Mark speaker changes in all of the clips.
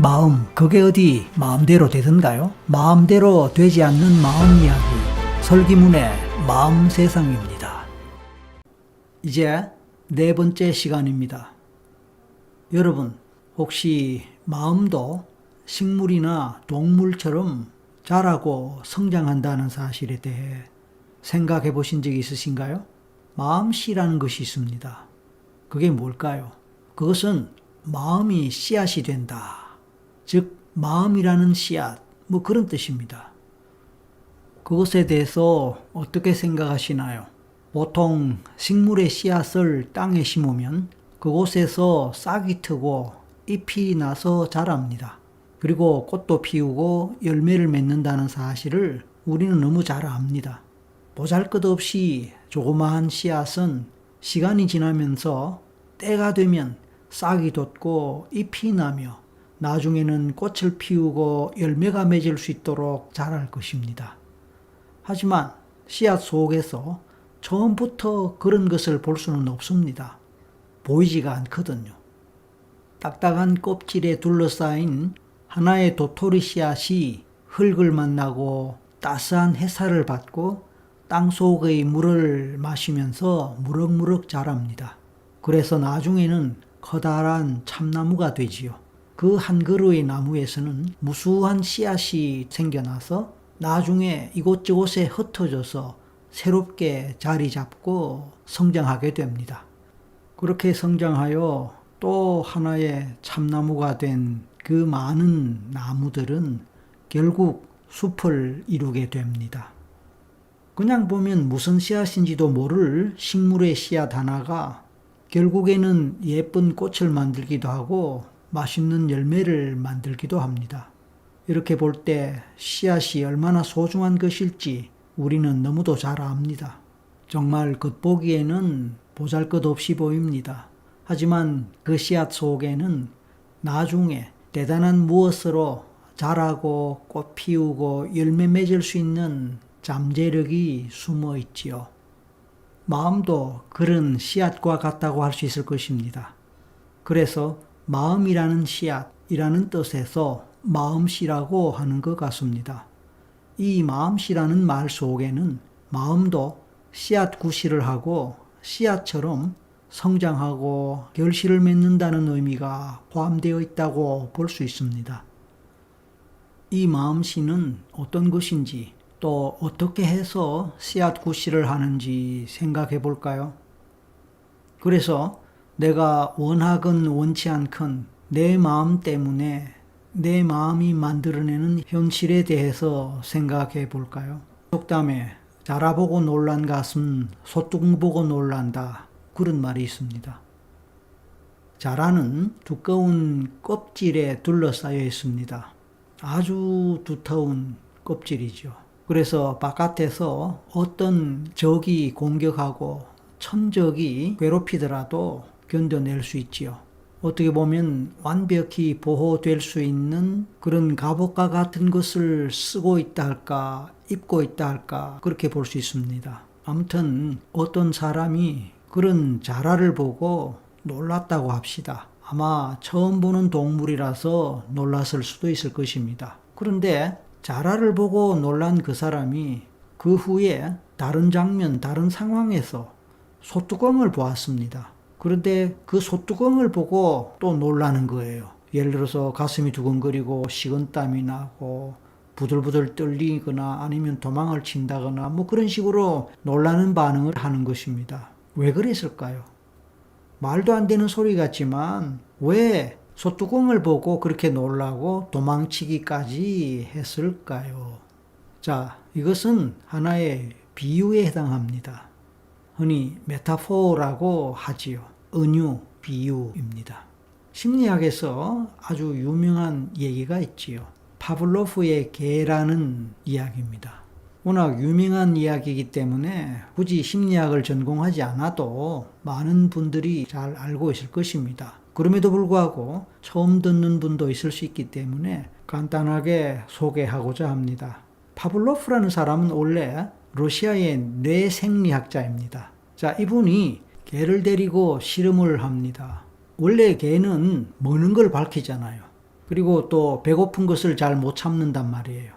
Speaker 1: 마음, 그게 어디 마음대로 되던가요? 마음대로 되지 않는 마음 이야기, 설기문의 마음 세상입니다. 이제 네 번째 시간입니다. 여러분, 혹시 마음도 식물이나 동물처럼 자라고 성장한다는 사실에 대해 생각해 보신 적이 있으신가요? 마음씨라는 것이 있습니다. 그게 뭘까요? 그것은 마음이 씨앗이 된다. 즉, 마음이라는 씨앗, 뭐 그런 뜻입니다. 그것에 대해서 어떻게 생각하시나요? 보통 식물의 씨앗을 땅에 심으면 그곳에서 싹이 트고 잎이 나서 자랍니다. 그리고 꽃도 피우고 열매를 맺는다는 사실을 우리는 너무 잘 압니다. 보잘 것 없이 조그마한 씨앗은 시간이 지나면서 때가 되면 싹이 돋고 잎이 나며 나중에는 꽃을 피우고 열매가 맺을 수 있도록 자랄 것입니다. 하지만 씨앗 속에서 처음부터 그런 것을 볼 수는 없습니다. 보이지가 않거든요. 딱딱한 껍질에 둘러싸인 하나의 도토리 씨앗이 흙을 만나고 따스한 햇살을 받고 땅 속의 물을 마시면서 무럭무럭 자랍니다. 그래서 나중에는 커다란 참나무가 되지요. 그 한 그루의 나무에서는 무수한 씨앗이 생겨나서 나중에 이곳저곳에 흩어져서 새롭게 자리 잡고 성장하게 됩니다. 그렇게 성장하여 또 하나의 참나무가 된 그 많은 나무들은 결국 숲을 이루게 됩니다. 그냥 보면 무슨 씨앗인지도 모를 식물의 씨앗 하나가 결국에는 예쁜 꽃을 만들기도 하고 맛있는 열매를 만들기도 합니다. 이렇게 볼 때 씨앗이 얼마나 소중한 것일지 우리는 너무도 잘 압니다. 정말 겉보기에는 보잘 것 없이 보입니다. 하지만 그 씨앗 속에는 나중에 대단한 무엇으로 자라고 꽃 피우고 열매 맺을 수 있는 잠재력이 숨어 있지요. 마음도 그런 씨앗과 같다고 할 수 있을 것입니다. 그래서 마음이라는 씨앗이라는 뜻에서 마음씨라고 하는 것 같습니다. 이 마음씨라는 말 속에는 마음도 씨앗 구실을 하고 씨앗처럼 성장하고 결실을 맺는다는 의미가 포함되어 있다고 볼 수 있습니다. 이 마음씨는 어떤 것인지 또 어떻게 해서 씨앗 구실을 하는지 생각해 볼까요? 그래서 내가 원하건 원치 않건 내 마음 때문에 내 마음이 만들어내는 현실에 대해서 생각해 볼까요? 속담에 자라보고 놀란 가슴 소뚜껑 보고 놀란다 그런 말이 있습니다. 자라는 두꺼운 껍질에 둘러싸여 있습니다. 아주 두터운 껍질이죠. 그래서 바깥에서 어떤 적이 공격하고 천적이 괴롭히더라도 견뎌낼 수 있지요. 어떻게 보면 완벽히 보호될 수 있는 그런 갑옷과 같은 것을 쓰고 있다 할까, 입고 있다 할까, 그렇게 볼 수 있습니다. 아무튼 어떤 사람이 그런 자라를 보고 놀랐다고 합시다. 아마 처음 보는 동물이라서 놀랐을 수도 있을 것입니다. 그런데 자라를 보고 놀란 그 사람이 그 후에 다른 장면, 다른 상황에서 소뚜껑을 보았습니다. 그런데 그 소뚜껑을 보고 또 놀라는 거예요. 예를 들어서 가슴이 두근거리고 식은땀이 나고 부들부들 떨리거나 아니면 도망을 친다거나 뭐 그런 식으로 놀라는 반응을 하는 것입니다. 왜 그랬을까요? 말도 안 되는 소리 같지만 왜 소뚜껑을 보고 그렇게 놀라고 도망치기까지 했을까요? 자, 이것은 하나의 비유에 해당합니다. 흔히 메타포라고 하지요. 은유, 비유입니다. 심리학에서 아주 유명한 얘기가 있지요. 파블로프의 개라는 이야기입니다. 워낙 유명한 이야기이기 때문에 굳이 심리학을 전공하지 않아도 많은 분들이 잘 알고 있을 것입니다. 그럼에도 불구하고 처음 듣는 분도 있을 수 있기 때문에 간단하게 소개하고자 합니다. 파블로프라는 사람은 원래 러시아의 뇌생리학자입니다. 자, 이분이 개를 데리고 실험을 합니다. 원래 개는 먹는 걸 밝히잖아요. 그리고 또 배고픈 것을 잘 못 참는단 말이에요.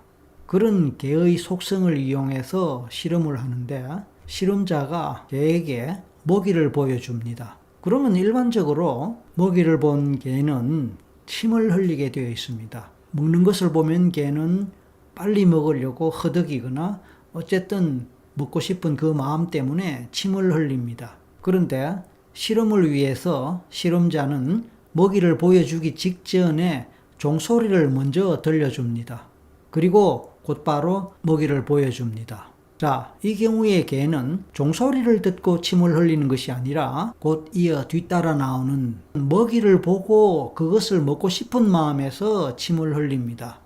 Speaker 1: 그런 개의 속성을 이용해서 실험을 하는데 실험자가 개에게 먹이를 보여줍니다. 그러면 일반적으로 먹이를 본 개는 침을 흘리게 되어 있습니다. 먹는 것을 보면 개는 빨리 먹으려고 허덕이거나 어쨌든 먹고 싶은 그 마음 때문에 침을 흘립니다. 그런데 실험을 위해서 실험자는 먹이를 보여주기 직전에 종소리를 먼저 들려줍니다. 그리고 곧바로 먹이를 보여줍니다. 자, 이 경우에 개는 종소리를 듣고 침을 흘리는 것이 아니라 곧 이어 뒤따라 나오는 먹이를 보고 그것을 먹고 싶은 마음에서 침을 흘립니다.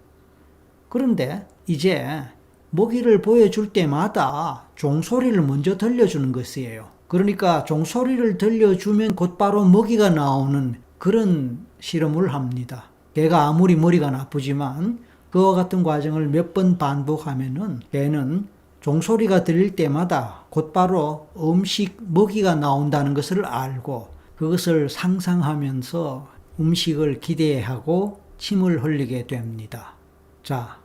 Speaker 1: 그런데 이제 먹이를 보여줄 때마다 종소리를 먼저 들려주는 것이에요. 그러니까 종소리를 들려주면 곧바로 먹이가 나오는 그런 실험을 합니다. 개가 아무리 머리가 나쁘지만 그와 같은 과정을 몇 번 반복하면은 개는 종소리가 들릴 때마다 곧바로 음식 먹이가 나온다는 것을 알고 그것을 상상하면서 음식을 기대하고 침을 흘리게 됩니다. 자,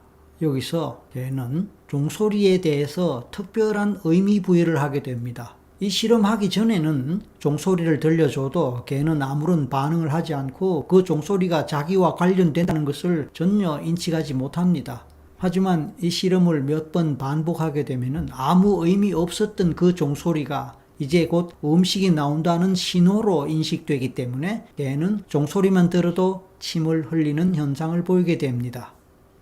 Speaker 1: 여기서 개는 종소리에 대해서 특별한 의미 부여를 하게 됩니다. 이 실험하기 전에는 종소리를 들려줘도 개는 아무런 반응을 하지 않고 그 종소리가 자기와 관련된다는 것을 전혀 인식하지 못합니다. 하지만 이 실험을 몇 번 반복하게 되면 아무 의미 없었던 그 종소리가 이제 곧 음식이 나온다는 신호로 인식되기 때문에 개는 종소리만 들어도 침을 흘리는 현상을 보이게 됩니다.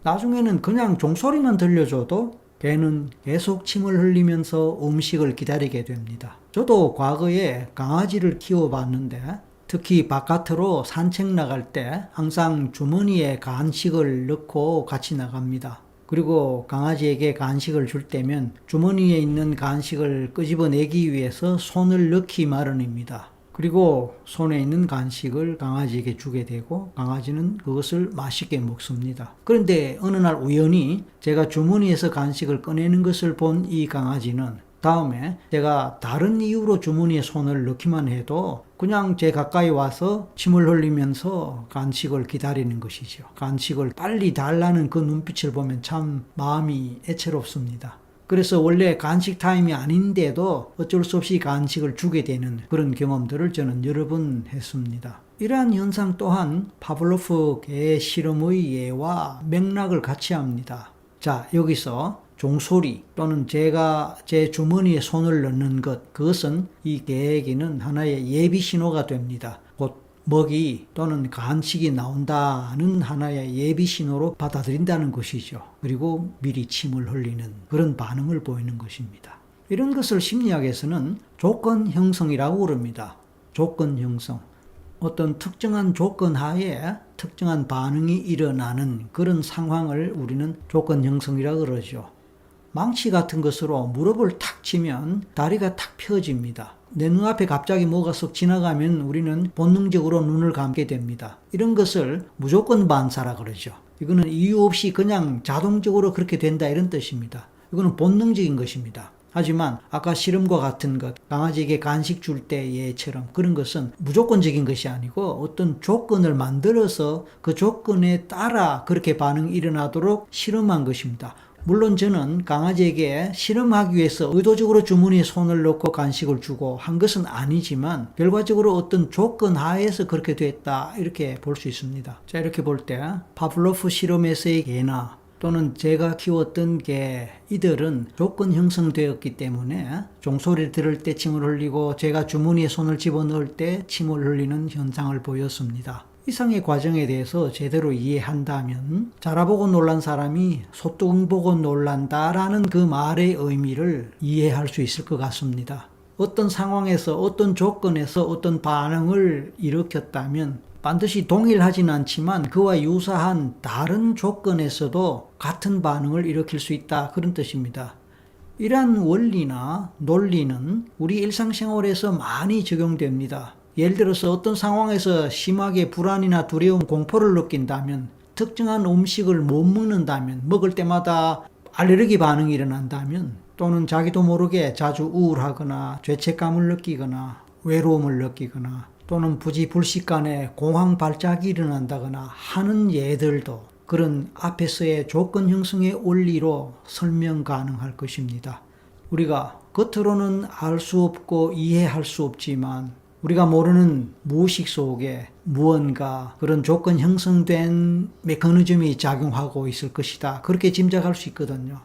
Speaker 1: 나중에는 그냥 종소리만 들려줘도 개는 계속 침을 흘리면서 음식을 기다리게 됩니다. 저도 과거에 강아지를 키워봤는데 특히 바깥으로 산책 나갈 때 항상 주머니에 간식을 넣고 같이 나갑니다. 그리고 강아지에게 간식을 줄 때면 주머니에 있는 간식을 끄집어내기 위해서 손을 넣기 마련입니다. 그리고 손에 있는 간식을 강아지에게 주게 되고 강아지는 그것을 맛있게 먹습니다. 그런데 어느 날 우연히 제가 주머니에서 간식을 꺼내는 것을 본 이 강아지는 다음에 제가 다른 이유로 주머니에 손을 넣기만 해도 그냥 제 가까이 와서 침을 흘리면서 간식을 기다리는 것이죠. 간식을 빨리 달라는 그 눈빛을 보면 참 마음이 애처롭습니다. 그래서 원래 간식 타임이 아닌데도 어쩔 수 없이 간식을 주게 되는 그런 경험들을 저는 여러 번 했습니다. 이러한 현상 또한 파블로프 개 실험의 예와 맥락을 같이 합니다. 자, 여기서 종소리 또는 제가 제 주머니에 손을 넣는 것, 그것은 이 개에게는 하나의 예비 신호가 됩니다. 곧 먹이 또는 간식이 나온다는 하나의 예비 신호로 받아들인다는 것이죠. 그리고 미리 침을 흘리는 그런 반응을 보이는 것입니다. 이런 것을 심리학에서는 조건 형성이라고 그럽니다. 조건 형성. 어떤 특정한 조건 하에 특정한 반응이 일어나는 그런 상황을 우리는 조건 형성이라고 그러죠. 망치 같은 것으로 무릎을 탁 치면 다리가 탁 펴집니다. 내 눈앞에 갑자기 뭐가 쏙 지나가면 우리는 본능적으로 눈을 감게 됩니다. 이런 것을 무조건 반사라 그러죠. 이거는 이유 없이 그냥 자동적으로 그렇게 된다 이런 뜻입니다. 이거는 본능적인 것입니다. 하지만 아까 실험과 같은 것, 강아지에게 간식 줄 때에처럼 그런 것은 무조건적인 것이 아니고 어떤 조건을 만들어서 그 조건에 따라 그렇게 반응이 일어나도록 실험한 것입니다. 물론 저는 강아지에게 실험하기 위해서 의도적으로 주머니에 손을 넣고 간식을 주고 한 것은 아니지만 결과적으로 어떤 조건 하에서 그렇게 됐다 이렇게 볼 수 있습니다. 자 이렇게 볼 때 파블로프 실험에서의 개나 또는 제가 키웠던 개 이들은 조건 형성되었기 때문에 종소리를 들을 때 침을 흘리고 제가 주머니에 손을 집어넣을 때 침을 흘리는 현상을 보였습니다. 이상의 과정에 대해서 제대로 이해한다면 자라보고 놀란 사람이 소뚜껑 보고 놀란다라는 그 말의 의미를 이해할 수 있을 것 같습니다. 어떤 상황에서 어떤 조건에서 어떤 반응을 일으켰다면 반드시 동일하진 않지만 그와 유사한 다른 조건에서도 같은 반응을 일으킬 수 있다 그런 뜻입니다. 이러한 원리나 논리는 우리 일상생활에서 많이 적용됩니다. 예를 들어서 어떤 상황에서 심하게 불안이나 두려움, 공포를 느낀다면 특정한 음식을 못 먹는다면 먹을 때마다 알레르기 반응이 일어난다면 또는 자기도 모르게 자주 우울하거나 죄책감을 느끼거나 외로움을 느끼거나 또는 부지불식간에 공황 발작이 일어난다거나 하는 예들도 그런 앞에서의 조건 형성의 원리로 설명 가능할 것입니다. 우리가 겉으로는 알 수 없고 이해할 수 없지만 우리가 모르는 무의식 속에 무언가 그런 조건 형성된 메커니즘이 작용하고 있을 것이다. 그렇게 짐작할 수 있거든요.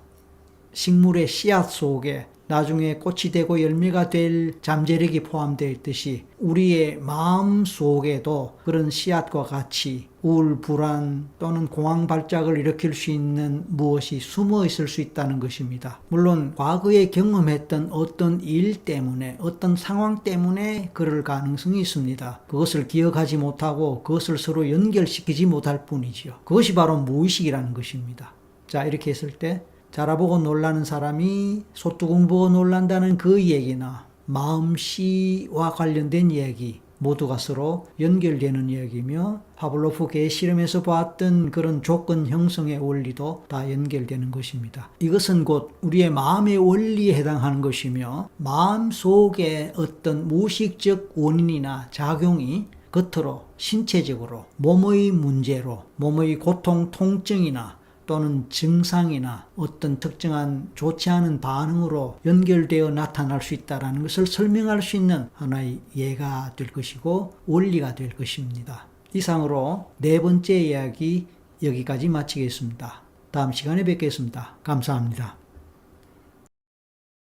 Speaker 1: 식물의 씨앗 속에 나중에 꽃이 되고 열매가 될 잠재력이 포함되어 있듯이 우리의 마음 속에도 그런 씨앗과 같이 우울, 불안 또는 공황 발작을 일으킬 수 있는 무엇이 숨어 있을 수 있다는 것입니다. 물론 과거에 경험했던 어떤 일 때문에 어떤 상황 때문에 그럴 가능성이 있습니다. 그것을 기억하지 못하고 그것을 서로 연결시키지 못할 뿐이지요. 그것이 바로 무의식이라는 것입니다. 자, 이렇게 했을 때 자라보고 놀라는 사람이 소뚜껑 보고 놀란다는 그 얘기나 마음씨와 관련된 얘기 모두가 서로 연결되는 이야기며 파블로프 개 실험에서 봤던 그런 조건 형성의 원리도 다 연결되는 것입니다. 이것은 곧 우리의 마음의 원리에 해당하는 것이며 마음 속에 어떤 무의식적 원인이나 작용이 겉으로 신체적으로 몸의 문제로 몸의 고통, 통증이나 또는 증상이나 어떤 특정한 좋지 않은 반응으로 연결되어 나타날 수 있다는 것을 설명할 수 있는 하나의 예가 될 것이고 원리가 될 것입니다. 이상으로 네 번째 이야기 여기까지 마치겠습니다. 다음 시간에 뵙겠습니다. 감사합니다.